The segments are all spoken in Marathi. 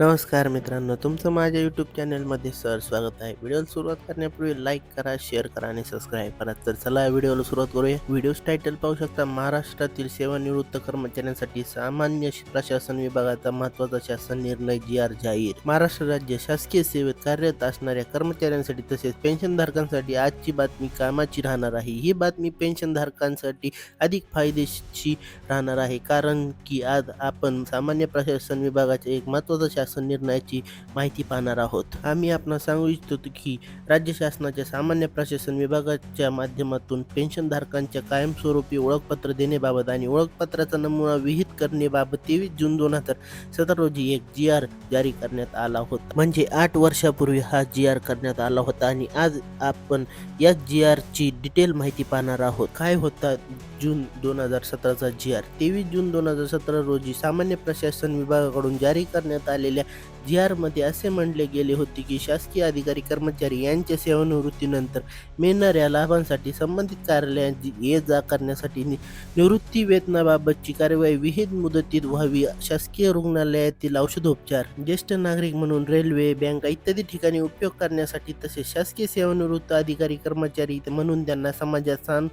नमस्कार मित्रांनो तुमचं माझ्या यूट्यूब चॅनलमध्ये सर स्वागत आहे. व्हिडिओला सुरुवात करण्यापूर्वी लाईक करा शेअर करा आणि सबस्क्राईब करा. तर चला व्हिडिओला सुरुवात करूया. व्हिडिओ टायटल पाहू शकता महाराष्ट्रातील सेवानिवृत्त कर्मचाऱ्यांसाठी सामान्य प्रशासन विभागाचा महत्त्वाचा शासन निर्णय जी आर जाहीर. महाराष्ट्र राज्य शासकीय सेवेत कार्यरत असणाऱ्या कर्मचाऱ्यांसाठी तसेच पेन्शनधारकांसाठी आजची बातमी कामाची राहणार आहे. ही बातमी पेन्शनधारकांसाठी अधिक फायदेशी राहणार आहे. कारण की आज आपण सामान्य प्रशासन विभागाचे एक महत्त्वाचा शासन निर्णयाची माहिती पाहणार आहोत. आम्ही आपण सांगू इच्छितो की राज्य शासनाच्या सामान्य प्रशासन विभागाच्या माध्यमातून पेन्शनधारकांच्या कायमस्वरूपी ओळखपत्र देण्याबाबत आणि ओळखपत्राचा नमुना विहित करण्याबाबत तेवीस जून दोन हजार सतरा रोजी एक जी आर जारी करण्यात आला होता. म्हणजे आठ वर्षापूर्वी हा जी आर करण्यात आला होता आणि आज आपण या जी आरची डिटेल माहिती पाहणार आहोत. काय होता जून दोन हजार सतराचा जी आर. तेवीस जून दोन हजार सतरा रोजी सामान्य प्रशासन विभागाकडून जारी करण्यात आलेल्या जी आरमध्ये असे म्हणले गेले होते की शासकीय अधिकारी कर्मचारी यांच्या सेवानिवृत्तीनंतर मिळणाऱ्या लाभांसाठी संबंधित कार्यालयांची ये जा करण्यासाठी नि- निवृत्ती वेतनाबाबतची कार्यवाही विहित मुदतीत व्हावी. शासकीय रुग्णालयातील औषधोपचार ज्येष्ठ नागरिक म्हणून रेल्वे बँका इत्यादी ठिकाणी उपयोग करण्यासाठी तसेच शासकीय सेवानिवृत्त अधिकारी कर्मचारी म्हणून त्यांना समाजात सान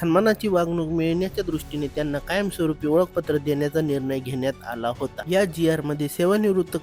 सन्मानाची वागणूक मिळण्याच्या दृष्टीने त्यांना कायमस्वरूपी ओळखपत्र देण्याचा निर्णय घेण्यात आला होता. या जी आरमध्ये सेवानिवृत्त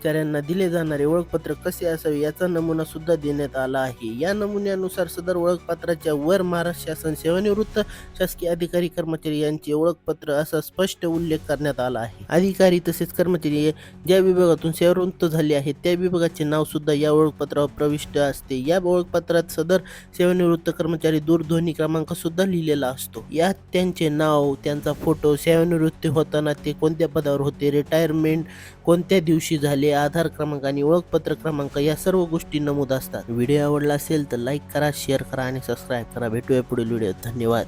कर्मचाऱ्यांना दिले जाणारे ओळखपत्र कसे असावे याचा नमुना सुद्धा देण्यात आला आहे. या नमुन्यानुसार सदर ओळखपत्राच्या वर महाराष्ट्र शासन सेवानिवृत्त शासकीय अधिकारी कर्मचारी यांचे ओळखपत्र असा स्पष्ट उल्लेख करण्यात आला आहे. अधिकारी तसेच कर्मचारी ज्या विभागातून सेवानिवृत्त झाले आहेत त्या विभागाचे नाव सुद्धा या ओळखपत्रावर प्रविष्ट असते. या ओळखपत्रात सदर सेवानिवृत्त कर्मचारी दूरध्वनी क्रमांक सुद्धा लिहिलेला असतो. यात त्यांचे नाव त्यांचा फोटो सेवानिवृत्ती होताना ते कोणत्या पदावर होते रिटायरमेंट कोणत्या दिवशी झाले आधार क्रमांक आणि ओळखपत्र क्रमांक या सर्व गोष्टी नमूद असतात. व्हिडिओ आवडला असेल तर लाईक करा शेअर करा आणि सबस्क्राईब करा. भेटूया पुढील व्हिडिओ धन्यवाद.